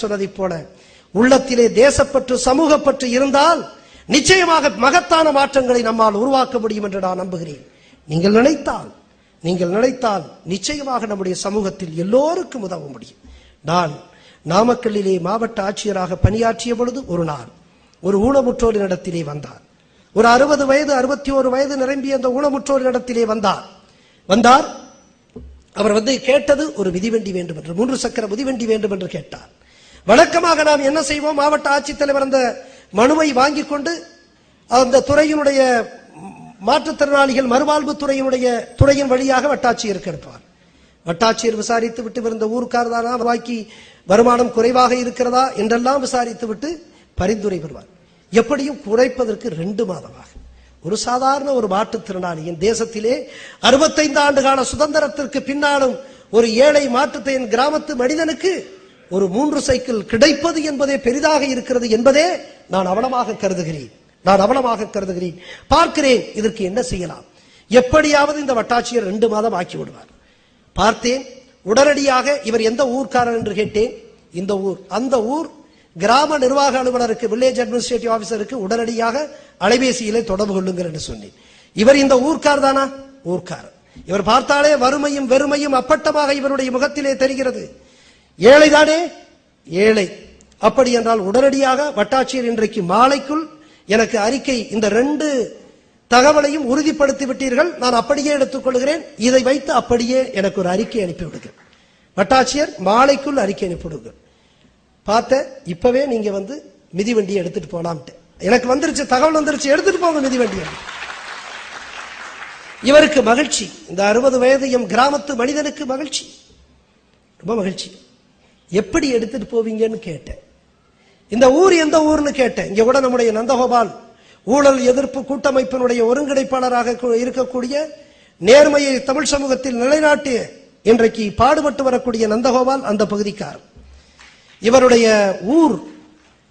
சொன்னதை போல உள்ளத்திலே தேசப்பற்று சமூகப்பற்று இருந்தால் நிச்சயமாக மகத்தான மாற்றங்களை நம்மால் உருவாக்க முடியும் என்று நான் நம்புகிறேன். நீங்கள் நினைத்தால் நீங்கள் நினைத்தால் நிச்சயமாக நம்முடைய சமூகத்தில் எல்லோருக்கும் உதவ முடியும். நான் நாமக்கல்லிலே மாவட்ட ஆட்சியராக பணியாற்றிய பொழுது ஒரு நாள் ஒரு ஊனமுற்றோரின் இடத்திலே வந்தார். ஒரு அறுபது வயது அறுபத்தி ஒரு வயது நிரம்பிய அந்த ஊனமுற்றோரின் இடத்திலே வந்தார். வந்தார். அவர் வந்து கேட்டது ஒரு மிதிவண்டி வேண்டும் என்று மூன்று சக்கர மிதிவண்டி வேண்டும் என்று கேட்டார். வழக்கமாக நாம் என்ன செய்வோம்? மாவட்ட ஆட்சித்தலைவர் அந்த மனுவை வாங்கி கொண்டு அந்த துறையினுடைய மாற்றுத்திறனாளிகள் மறுவாழ்வு துறையினுடைய துறையின் வழியாக வட்டாட்சியருக்கு எடுப்பார். வட்டாட்சியர் விசாரித்து விட்டு இருந்த ஊருக்கார் தானா வாக்கி வருமானம் குறைவாக இருக்கிறதா என்றெல்லாம் விசாரித்து விட்டு பரிந்துரை பெறுவார். எப்படியும் குறைப்பதற்கு ரெண்டு மாதமாக. ஒரு சாதாரண ஒரு மாற்றுத்திறனாளியின் தேசத்திலே அறுபத்தைந்து ஆண்டு கால சுதந்திரத்திற்கு பின்னாலும் ஒரு ஏழை மாற்றுத்தையின் கிராமத்து மனிதனுக்கு ஒரு மூன்று சைக்கிள் கிடைப்பது என்பதே பெரிதாக இருக்கிறது என்பதே நான் அவலமாக கருதுகிறேன். நான் அவலமாக கருதுகிறேன். பார்க்கிறேன் இதற்கு என்ன செய்யலாம்? எப்படியாவது இந்த வட்டாட்சியர் ரெண்டு மாதம் ஆக்கி விடுவார். பார்த்தேன் உடனடியாக இவர் எந்த ஊர்க்காரர் என்று கேட்டேன். இந்த ஊர் அந்த ஊர் கிராம நிர்வாக அலுவலருக்கு வில்லேஜ் அட்மினிஸ்ட்ரேட்டிவ் ஆபீசருக்கு உடனடியாக அலைபேசியிலே தொடர்பு கொள்ளுங்கள் என்று சொன்னேன். இவர் இந்த ஊர்க்கார் தானா? ஊர்க்கார். இவர் பார்த்தாலே வறுமையும் வெறுமையும் அப்பட்டமாக இவருடைய முகத்திலே தெரிகிறது. ஏழைதானே ஏழை. அப்படி என்றால் உடனடியாக வட்டாட்சியர் இன்றைக்கு மாலைக்குள் எனக்கு அறிக்கை இந்த ரெண்டு தகவலையும் உறுதிப்படுத்தி விட்டீர்கள் நான் அப்படியே எடுத்துக்கொள்கிறேன் இதை வைத்து அப்படியே எனக்கு ஒரு அறிக்கை அனுப்பிவிடுங்கள் வட்டாட்சியர் மாலைக்குள் அறிக்கை அனுப்பி விடுங்கள். பார்த்த இப்பவே நீங்க வந்து மிதிவண்டியை எடுத்துட்டு போலாம்ட்டு. எனக்கு வந்துருச்சு தகவல் வந்துருச்சு எடுத்துட்டு போங்க மிதிவண்டியை இவருக்கு மகிழ்ச்சி. இந்த அறுபது வயது எம் கிராமத்து மனிதனுக்கு மகிழ்ச்சி. ரொம்ப மகிழ்ச்சி. எப்படி எடுத்துட்டு போவீங்கன்னு கேட்டேன். இந்த ஊர் எந்த ஊர்னு கேட்டேன். இங்க கூட நம்முடைய நந்தகோபால் ஊழல் எதிர்ப்பு கூட்டமைப்பினுடைய ஒருங்கிணைப்பாளராக இருக்கக்கூடிய நேர்மையை தமிழ் சமூகத்தில் நிலைநாட்டி இன்றைக்கு பாடுபட்டு வரக்கூடிய நந்தகோபால் அந்த பகுதிக்கார் இவருடைய ஊர்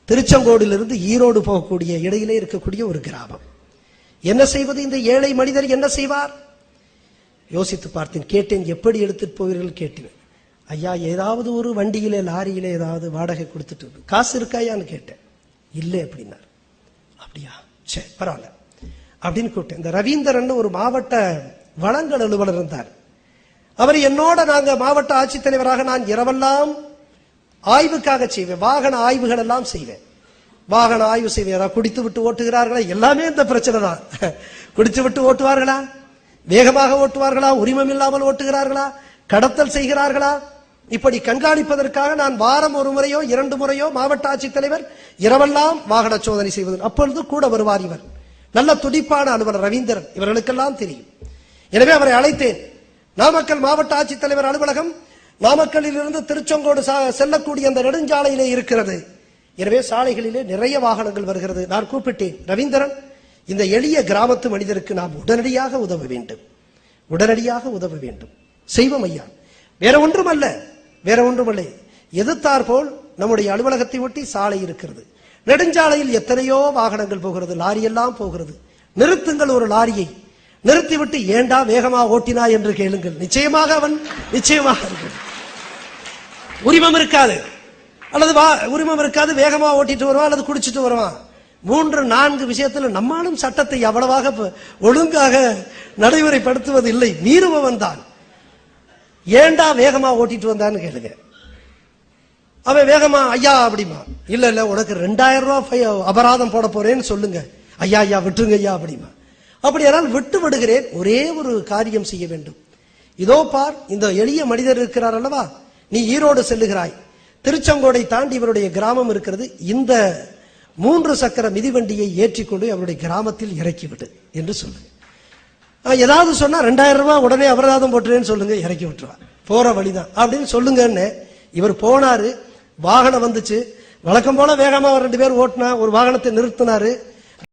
திருச்செங்கோடிலிருந்து ஈரோடு போகக்கூடிய இடையிலே இருக்கக்கூடிய ஒரு கிராமம். என்ன செய்வது? இந்த ஏழை மனிதர் என்ன செய்வார்? யோசித்து பார்த்தேன். கேட்டேன் எப்படி எடுத்துட்டு போவீர்கள்? கேட்டேன். ஐயா ஏதாவது ஒரு வண்டியிலே லாரியிலே ஏதாவது வாடகை கொடுத்துட்டு காசு இருக்காயான்னு கேட்டேன். இல்லை அப்படின்னார். அப்படியா? சரி பரவாயில்ல. அப்படின்னு கூப்பிட்டேன். இந்த ரவீந்திரன் ஒரு மாவட்ட வளங்கள் அலுவலர் இருந்தார். அவர் என்னோட நாங்க மாவட்ட ஆட்சித்தலைவராக நான் இரவெல்லாம் ஆய்வுக்காக செய்வேன். வாகன ஆய்வுகள் எல்லாம் செய்வேன். வாகன ஆய்வு செய்வேன். குடித்து விட்டு ஓட்டுகிறார்களா? எல்லாமே இந்த பிரச்சனை தான். குடித்து விட்டு ஓட்டுவார்களா? வேகமாக ஓட்டுவார்களா? உரிமம் இல்லாமல் ஓட்டுகிறார்களா? கடத்தல் செய்கிறார்களா? இப்படி கண்காணிப்பதற்காக நான் வாரம் ஒரு முறையோ இரண்டு முறையோ மாவட்ட ஆட்சித்தலைவர் இரவெல்லாம் வாகன சோதனை செய்வது அப்பொழுது கூட வருவார் இவர். நல்ல துடிப்பான அலுவலர் ரவீந்திரன். இவர்களுக்கெல்லாம் தெரியும். எனவே அவரை அழைத்தேன். நாமக்கல் மாவட்ட ஆட்சித்தலைவர் அலுவலகம் நாமக்கல்லில் இருந்து திருச்செங்கோடு சா- செல்லக்கூடிய அந்த நெடுஞ்சாலையிலே இருக்கிறது. எனவே சாலைகளிலே நிறைய வாகனங்கள் வருகிறது. நான் கூப்பிட்டேன் ரவீந்திரன் இந்த எளிய கிராமத்து மனிதருக்கு நாம் உடனடியாக உதவ வேண்டும். உடனடியாக உதவ வேண்டும். செய்வோம் ஐயா. வேற ஒன்றும் அல்ல வேற ஒன்றும் இல்லை எதிர்த்தார் போல் நம்முடைய அலுவலகத்தை ஒட்டி சாலை இருக்கிறது. நெடுஞ்சாலையில் எத்தனையோ வாகனங்கள் போகிறது லாரி எல்லாம் போகிறது. நிறுத்துங்கள் ஒரு லாரியை. நிறுத்திவிட்டு ஏண்டா வேகமா ஓட்டினா என்று கேளுங்கள். நிச்சயமாக அவன் நிச்சயமாக இருக்கிறது உரிமம் இருக்காது. அல்லது வா உரிமம் இருக்காது வேகமா ஓட்டிட்டு வருவான் அல்லது குடிச்சிட்டு வருவான். மூன்று நான்கு விஷயத்துல நம்மாலும் சட்டத்தை அவ்வளவாக ஒழுங்காக நடைமுறைப்படுத்துவது இல்லை மீறுபவன் தான். ஏண்டா வேகமா ஓட்டிட்டு வந்தான்னு கேளுங்க. அவன் வேகமா ஐயா அப்படிமா இல்ல இல்ல உனக்கு ரெண்டாயிரம் ரூபாய் அபராதம் போட போறேன்னு சொல்லுங்க. ஐயா ஐயா விட்டுருங்க ஐயா அப்படிமா அப்படியானால் விட்டு விடுகிறேன் ஒரே ஒரு காரியம் செய்ய வேண்டும். இதோ பார் இந்த எளிய மனிதர் இருக்கிறார் அல்லவா? நீ ஈரோடு செல்லுகிறாய். திருச்செங்கோடை தாண்டி இவருடைய கிராமம் இருக்கிறது. இந்த மூன்று சக்கர மிதிவண்டியை ஏற்றிக்கொண்டு அவருடைய கிராமத்தில் இறக்கிவிடு என்று சொல்லுங்க. ஏதாவது சொன்னா ரெண்டாயிரம் ரூபாய் உடனே அபராதம் போட்டுறேன்னு சொல்லுங்க இறக்கி விட்டுருவா போற வழிதான். அப்படின்னு சொல்லுங்கன்னு இவர் போனாரு. வாகனம் வந்துச்சு. வழக்கம் போல வேகமா ரெண்டு பேர் ஓட்டினா ஒரு வாகனத்தை நிறுத்தினாரு.